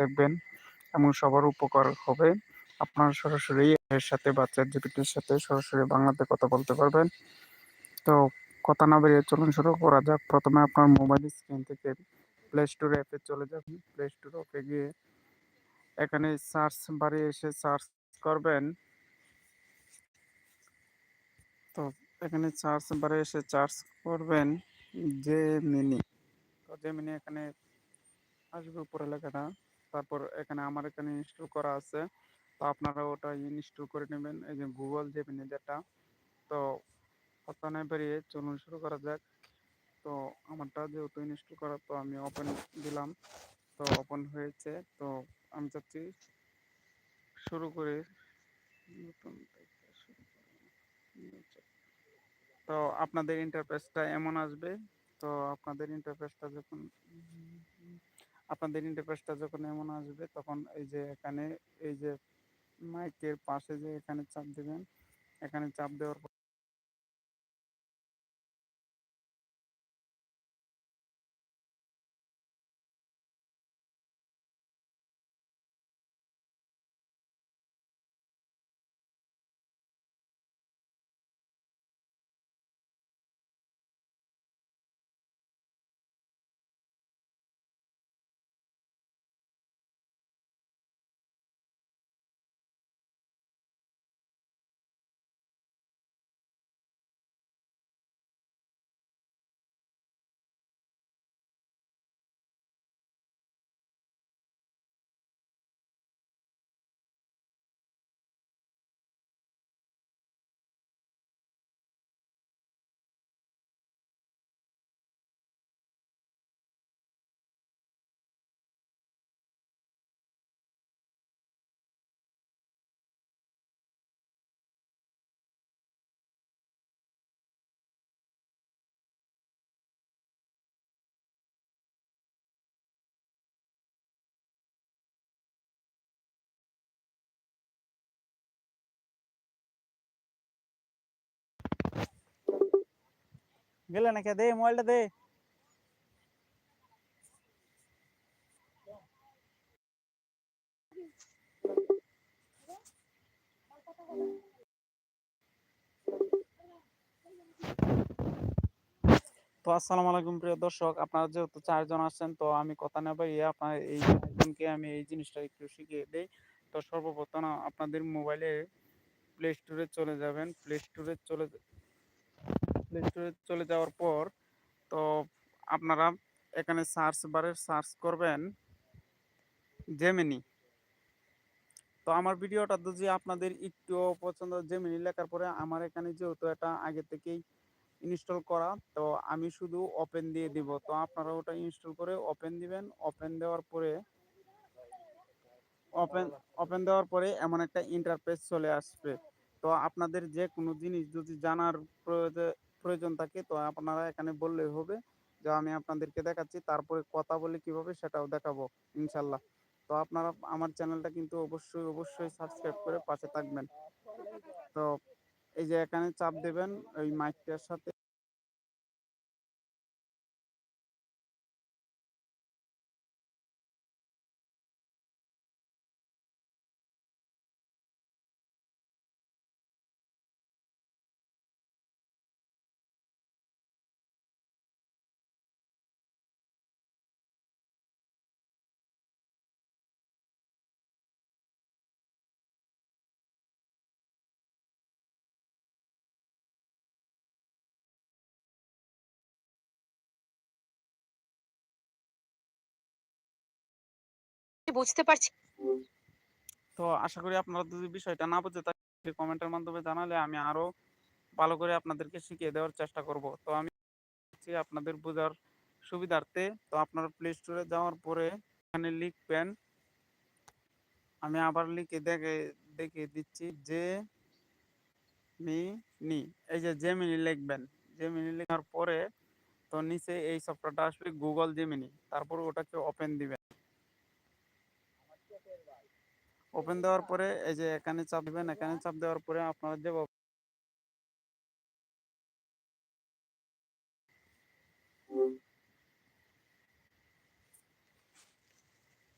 দেখবেন এবং সবার উপকার হবে। আপনারা সরাসরি এর সাথে বাচ্চার জিপিটির সাথে সরাসরি বাংলাতে কথা বলতে পারবেন। তো কথা না বেরিয়ে চলুন শুরু করা যাক। প্রথমে আপনার মোবাইল স্ক্রিন থেকে প্লে স্টোর অ্যাপে চলে যাবেন প্লে স্টোর অ্যাপে গিয়ে এখানে সার্চ বারে এসে সার্চ করবেন। তো এখানে সার্চ বারে এসে সার্চ করবেন যে মিনি তো যে মিনি এখানে আসবে উপরে লেখাটা। তারপর এখানে আমার এখানে ইনস্টল করা আছে। তো আপনারা ওটা ইনস্টল করে নেবেন। এই যে গুগল যে যেটা তো কথা বেরিয়ে চলুন শুরু করা যাক। তো আমারটা যেহেতু ইনস্টল করা, তো আমি ওপেন দিলাম। তো ওপেন হয়েছে। তো আমি চাচ্ছি শুরু করে নতুন তো আপনাদের ইন্টারফেসটা এমন আসবে। তো আপনাদের ইন্টারফেসটা যখন আপনাদের ইন্টারফেসটা যখন এমন আসবে, তখন এই যে এখানে, এই যে মাইকের পাশে যে এখানে চাপ দেবেন, এখানে চাপ দেওয়ার গেলে না কে দে, মোবাইলটা দে। তো আসসালামু আলাইকুম, প্রিয় দর্শক। আপনারা যেহেতু চারজন আসছেন তো আমি কথা না পাই আপনার এই একজনকে আমি এই জিনিসটা একটু শিখিয়ে দিই। তো সর্বপ্রথম আপনাদের মোবাইলে প্লে স্টোরে চলে যাবেন। প্লে স্টোরে চলে প্লে স্টোরে চলে যাওয়ার পর, তো আপনারা এখানে সার্চ বারে সার্চ করবেন জেমিনি তো আমার ভিডিওটা যদি আপনাদের একটু পছন্দ জেমিনি লেখার পরে আমার এখানে যেহেতু এটা আগে থেকেই ইনস্টল করা, তো আমি শুধু ওপেন দিয়ে দিব। তো আপনারা ওটা ইনস্টল করে ওপেন দিবেন। ওপেন দেওয়ার পরে ওপেন ওপেন দেওয়ার পরে এমন একটা ইন্টারফেস চলে আসবে। তো আপনাদের যে কোনো জিনিস যদি জানার প্রয়োজন থাকে। তো আপনারা এখানে বললেই হবে যে, আমি আপনাদেরকে দেখাচ্ছি, তারপরে কথা বলে কীভাবে সেটাও দেখাবো, ইনশাল্লাহ। তো আপনারা, আমার চ্যানেলটা কিন্তু অবশ্যই অবশ্যই সাবস্ক্রাইব করে পাশে থাকবেন। তো এই যে এখানে চাপ দেবেন, ওই মাইকটার সাথে বুঝতে পারছি। তো আশা করি আপনারা যদি বিষয়টা না বুঝে তাহলে কমেন্টের মাধ্যমে জানালে আমি আরও ভালো করে আপনাদেরকে শিখিয়ে দেওয়ার চেষ্টা করব। তো আমি আপনাদের বোঝার সুবিধার্থে। তো আপনারা প্লে স্টোরে যাওয়ার পরে এখানে লিখবেন, আমি আবার লিখে দেখে দেখে দিচ্ছি যে মি নি এই যে জেমিনি লিখবেন। জেমিনি লেখার পরে তো নিচে এই সফটওয়্যারটা আসবে গুগল জেমিনি তারপর ওটাকে ওপেন দিবেন। ওপেন দেওয়ার পরে এই যে এখানে চাপ দিবেন এখানে চাপ দেওয়ার পরে আপনারা যে